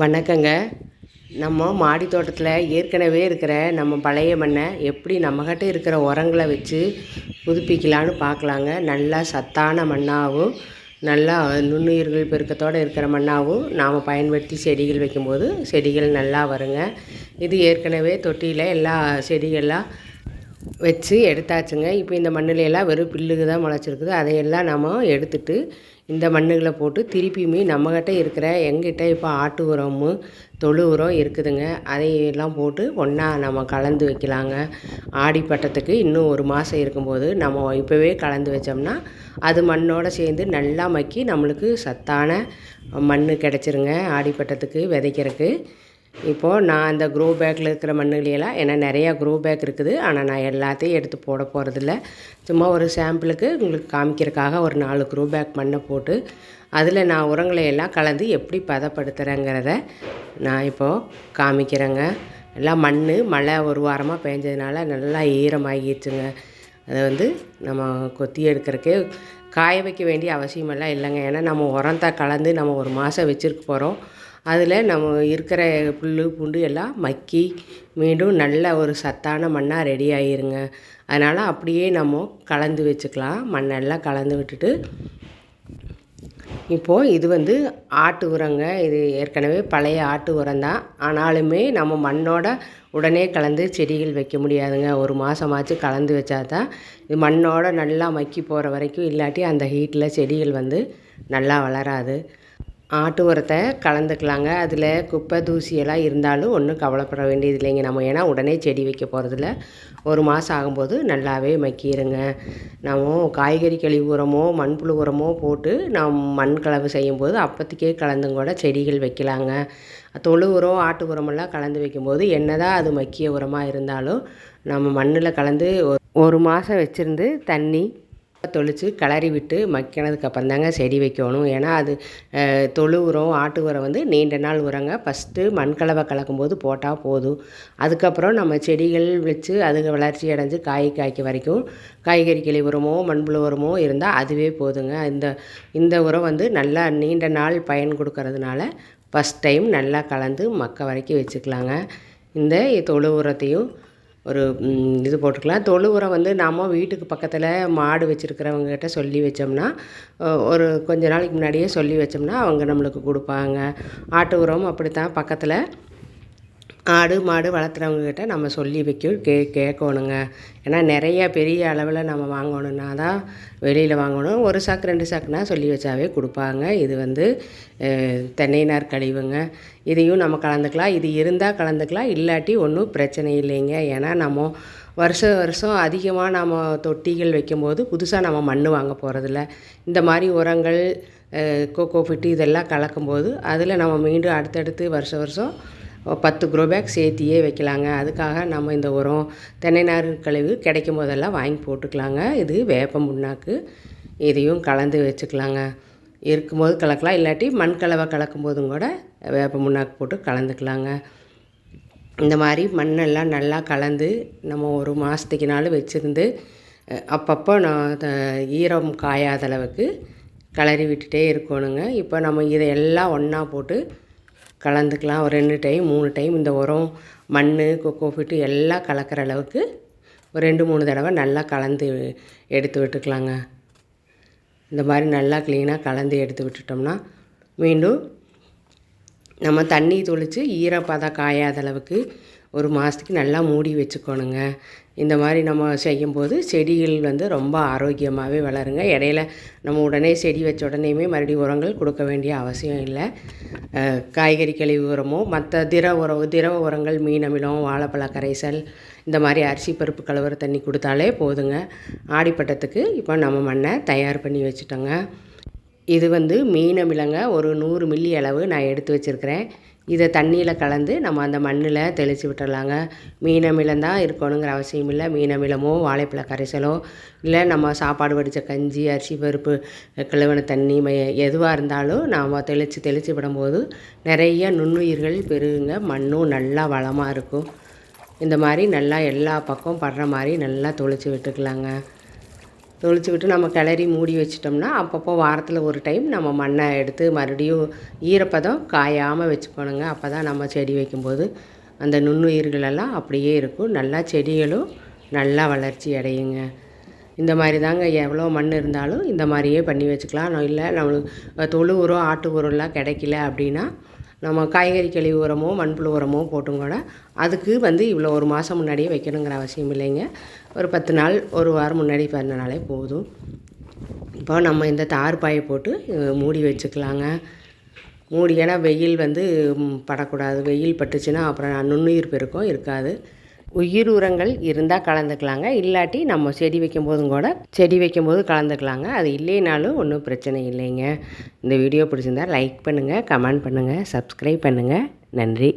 வணக்கங்க. நம்ம மாடி தோட்டத்தில் ஏற்கனவே இருக்கிற நம்ம பழைய மண்ணை எப்படி நம்மக்கிட்ட இருக்கிற உரங்களை வச்சு புதுப்பிக்கலான்னு பார்க்கலாங்க. நல்லா சத்தான மண்ணாகவும் நல்லா நுண்ணுயிர்கள் பெருக்கத்தோடு இருக்கிற மண்ணாகவும் நாம் பயன்படுத்தி செடிகள் வைக்கும்போது செடிகள் நல்லா வருங்க. இது ஏற்கனவே தொட்டியில் எல்லா செடிகள்லாம் வச்சு எடுத்தாச்சுங்க. இப்போ இந்த மண்ணுல எல்லாம் வெறும் பில்லுக்கு தான் முளைச்சிருக்குது. அதையெல்லாம் நம்ம எடுத்துட்டு இந்த மண்ணுகளை போட்டு திருப்பியுமே நம்மக்கிட்ட இருக்கிற எங்கிட்ட இப்போ ஆட்டு உரமும் தொழு உரம் இருக்குதுங்க. அதையெல்லாம் போட்டு ஒன்றா நம்ம கலந்து வைக்கலாங்க. ஆடி பட்டத்துக்கு இன்னும் ஒரு மாதம் இருக்கும்போது நம்ம இப்போவே கலந்து வச்சோம்னா அது மண்ணோடு சேர்ந்து நல்லா மக்கி நம்மளுக்கு சத்தான மண் கிடச்சிருங்க. ஆடிப்பட்டத்துக்கு விதைக்கிறதுக்கு. இப்போது நான் அந்த க்ரோ பேக்கில் இருக்கிற மண்ணுகளையெல்லாம் ஏன்னா நிறையா க்ரோ பேக் இருக்குது. ஆனால் நான் எல்லாத்தையும் எடுத்து போட போகிறதில்ல சும்மா ஒரு சாம்பிளுக்கு உங்களுக்கு காமிக்கிறதுக்காக ஒரு நாலு க்ரோ பேக் மண்ணை போட்டு அதில் நான் உரங்களை எல்லாம் கலந்து எப்படி பதப்படுத்துகிறேங்கிறத நான் இப்போது காமிக்கிறேங்க. எல்லாம் மண் மழை ஒரு வாரமாக பேஞ்சதுனால நல்லா ஈரமாகிடுச்சுங்க. அதை வந்து நம்ம கொத்தி எடுக்கிறக்கே காய வைக்க வேண்டிய அவசியமெல்லாம் இல்லைங்க. ஏன்னா நம்ம உரத்தை கலந்து நம்ம ஒரு மாதம் வச்சுருக்க போகிறோம் அதில் நம்ம இருக்கிற புல் பூண்டு எல்லாம் மக்கி மீண்டும் நல்ல ஒரு சத்தான மண்ணாக ரெடி ஆகிருங்க அதனால் அப்படியே நம்ம கலந்து வச்சுக்கலாம். மண்ணெல்லாம் கலந்து விட்டுட்டு. இப்போது இது வந்து ஆட்டு உரங்க. இது ஏற்கனவே பழைய ஆட்டு உரம் தான். ஆனாலுமே நம்ம மண்ணோட உடனே கலந்து செடிகள் வைக்க முடியாதுங்க. ஒரு மாதமாச்சு கலந்து வச்சா தான் இது மண்ணோட நல்லா மக்கி போகிற வரைக்கும் இல்லாட்டி அந்த ஹீட்டில் செடிகள் வந்து நல்லா வளராது. ஆட்டு உரத்தை கலந்துக்கலாங்க. அதில் குப்பை தூசியெல்லாம் இருந்தாலும் ஒன்றும் கவலைப்பட வேண்டியது இல்லைங்க. நம்ம ஏன்னா உடனே செடி வைக்க போகிறதில்ல ஒரு மாதம் ஆகும்போது நல்லாவே மக்கிடுங்க நம்ம காய்கறி கழிவு உரமோ மண்புழு உரமோ போட்டு நாம் மண் கலவு செய்யும்போது அப்போதைக்கே கலந்தும் கூட செடிகள் வைக்கலாங்க. தொழு உரம் ஆட்டு உரமெல்லாம் கலந்து வைக்கும்போது என்ன தான் அது மக்கிய உரமாக இருந்தாலும் நம்ம மண்ணில் கலந்து ஒரு மாதம் வச்சுருந்து தண்ணி தொளித்து கிளறி விட்டு மக்கினதுக்கு அப்புறம் தாங்க செடி வைக்கணும். ஏன்னா அது தொழு உரம் ஆட்டு உரம் வந்து நீண்ட நாள் உரங்க. ஃபஸ்ட்டு மண்கலவை கலக்கும்போது போட்டால் போதும். அதுக்கப்புறம் நம்ம செடிகள் வச்சு அதுங்க வளர்ச்சி அடைஞ்சு காய் காய்க்க வரைக்கும் காய்கறி கிளை உரமோ மண்புழு உரமோ இருந்தால் அதுவே போதுங்க. இந்த இந்த உரம் வந்து நல்லா நீண்ட நாள் பயன் கொடுக்கறதுனால ஃபஸ்ட் டைம் நல்லா கலந்து மக்க வரைக்கும் வச்சுக்கலாங்க. இந்த தொழு உரத்தையும் ஒரு இது போட்டுக்கலாம். தொழு உரம் வந்து நாம் வீட்டுக்கு பக்கத்தில் மாடு வச்சுருக்கிறவங்ககிட்ட சொல்லி வச்சோம்னா ஒரு கொஞ்ச நாளைக்கு முன்னாடியே சொல்லி வச்சோம்னா அவங்க நம்மளுக்கு கொடுப்பாங்க. ஆட்டு உரம் அப்படித்தான் பக்கத்தில் ஆடு மாடு வளர்த்துறவங்கக்கிட்ட நம்ம சொல்லி வைக்க கே கேட்கணுங்க. ஏன்னா நிறைய பெரிய அளவில் நம்ம வாங்கணுன்னா தான் வெளியில் வாங்கணும். ஒரு சாக்கு ரெண்டு சாக்குனா சொல்லி வச்சாவே கொடுப்பாங்க. இது வந்து தென்னை கழிவுங்க. இதையும் நம்ம கலந்துக்கலாம். இது இருந்தால் கலந்துக்கலாம். இல்லாட்டி ஒன்றும் பிரச்சனை இல்லைங்க. ஏன்னா நம்ம வருஷம் வருஷம் அதிகமாக நம்ம தொட்டிகள் வைக்கும்போது புதுசாக நம்ம மண் வாங்க போகிறதில்ல இந்த மாதிரி உரங்கள் கோகோ ஃபிட்டு இதெல்லாம் கலக்கும்போது அதில் நம்ம மீண்டும் அடுத்தடுத்து வருஷம் வருஷம் பத்து க்ரோ பேக் சேர்த்தியே வைக்கலாங்க. அதுக்காக நம்ம இந்த உரம் தென்னை நார் கழிவு கிடைக்கும் போதெல்லாம் வாங்கி போட்டுக்கலாங்க. இது வேப்ப முன்னாக்கு இதையும் கலந்து வச்சுக்கலாங்க. இருக்கும்போது கலக்கலாம் இல்லாட்டி மண் கலவை கலக்கும் போதும் கூட வேப்ப முன்னாக்கு போட்டு கலந்துக்கலாங்க. இந்த மாதிரி மண்ணெல்லாம் நல்லா கலந்து நம்ம ஒரு மாதத்துக்குனாலும் வச்சுருந்து அப்பப்போ நான் ஈரம் காயாத அளவுக்கு கிளறி விட்டுட்டே இருக்கணுங்க. இப்போ நம்ம இதையெல்லாம் ஒன்றா போட்டு கலந்துக்கலாம். ஒரு ரெண்டு டைம் மூணு டைம் இந்த உரம் மண் கொக்கோ ஃபிட்டு எல்லாம் கலக்கிற அளவுக்கு ஒரு ரெண்டு மூணு தடவை நல்லா கலந்து எடுத்து விட்டுக்கலாங்க. இந்த மாதிரி நல்லா க்ளீனாக கலந்து எடுத்து விட்டுட்டோம்னா மீண்டும் நம்ம தண்ணி தொளித்து ஈரப்பதம் காயாத அளவுக்கு ஒரு மாதத்துக்கு நல்லா மூடி வச்சுக்கணுங்க. இந்த மாதிரி நம்ம செய்யும்போது செடிகள் வந்து ரொம்ப ஆரோக்கியமாகவே வளருங்க. இடையில நம்ம உடனே செடி வச்ச உடனேயுமே மறுபடியும் உரங்கள் கொடுக்க வேண்டிய அவசியம் இல்லை. காய்கறி கழிவு உரமோ மற்ற திர உரம் திரவ உரங்கள் மீன் அமிலம் வாழைப்பழ கரைசல் இந்த மாதிரி அரிசி பருப்பு கலவர தண்ணி கொடுத்தாலே போதுங்க. ஆடிப்பட்டத்துக்கு இப்போ நம்ம மண்ணை தயார் பண்ணி வச்சுட்டோங்க. இது வந்து மீன் அமிலங்க ஒரு நூறு மில்லி அளவு நான் எடுத்து வச்சுருக்கிறேன். இதை தண்ணியில் கலந்து நம்ம அந்த மண்ணில் தெளித்து விட்டுடலாங்க மீன் அமிலம் தான் இருக்கணுங்கிற அவசியம் இல்லை. மீன் அமிலமோ வாழைப்பழ கரைசலோ இல்லை நம்ம சாப்பாடு வடித்த கஞ்சி அரிசி பருப்பு கிழவன தண்ணி ம எதுவாக இருந்தாலும் நாம் தெளித்து தெளித்து விடும்போது நிறைய நுண்ணுயிர்கள் பெருகுங்க. மண்ணும் நல்லா வளமாக இருக்கும். இந்த மாதிரி நல்லா எல்லா பக்கம் படுற மாதிரி நல்லா தொளித்து விட்டுக்கலாங்க. தொளிச்சு விட்டு நம்ம கிளறி மூடி வச்சிட்டோம்னா அப்பப்போ வாரத்தில் ஒரு டைம் நம்ம மண்ணை எடுத்து மறுபடியும் ஈரப்பதம் காயாமல் வச்சுக்கணுங்க. அப்போ தான் நம்ம செடி வைக்கும்போது அந்த நுண்ணுயிர்களெல்லாம் அப்படியே இருக்கும். நல்லா செடிகளும் நல்லா வளர்ச்சி அடையுங்க. இந்த மாதிரி தாங்க எவ்வளோ மண் இருந்தாலும் இந்த மாதிரியே பண்ணி வச்சுக்கலாம். இல்லை நம்மளுக்கு தொழு உரம் ஆட்டு உரம்லாம் கிடைக்கல அப்படின்னா நம்ம காய்கறி கழிவு உரமோ மண்புழு உரமோ போட்டும் கூட அதுக்கு வந்து இவ்வளோ ஒரு மாதம் முன்னாடியே வைக்கணுங்கிற அவசியம் இல்லைங்க. ஒரு பத்து நாள் ஒரு வாரம் முன்னாடி பிறந்தனாலே போதும். இப்போ நம்ம இந்த தார் பாயை போட்டு மூடி வச்சுக்கலாங்க. மூடி ஏன்னா வெயில் வந்து படக்கூடாது. வெயில் பட்டுச்சுன்னா அப்புறம் நுண்ணுயிர் பெருக்கம் இருக்காது. உயிர் உரங்கள் இருந்தால் கலந்துக்கலாங்க. இல்லாட்டி நம்ம செடி வைக்கும் போதும் கூட செடி வைக்கும் போது கலந்துக்கலாங்க. அது இல்லைனாலும் ஒன்றும் பிரச்சனை இல்லைங்க. இந்த வீடியோ பிடிச்சிருந்தா லைக் பண்ணுங்கள் கமெண்ட் பண்ணுங்கள் சப்ஸ்கிரைப் பண்ணுங்கள் நன்றி.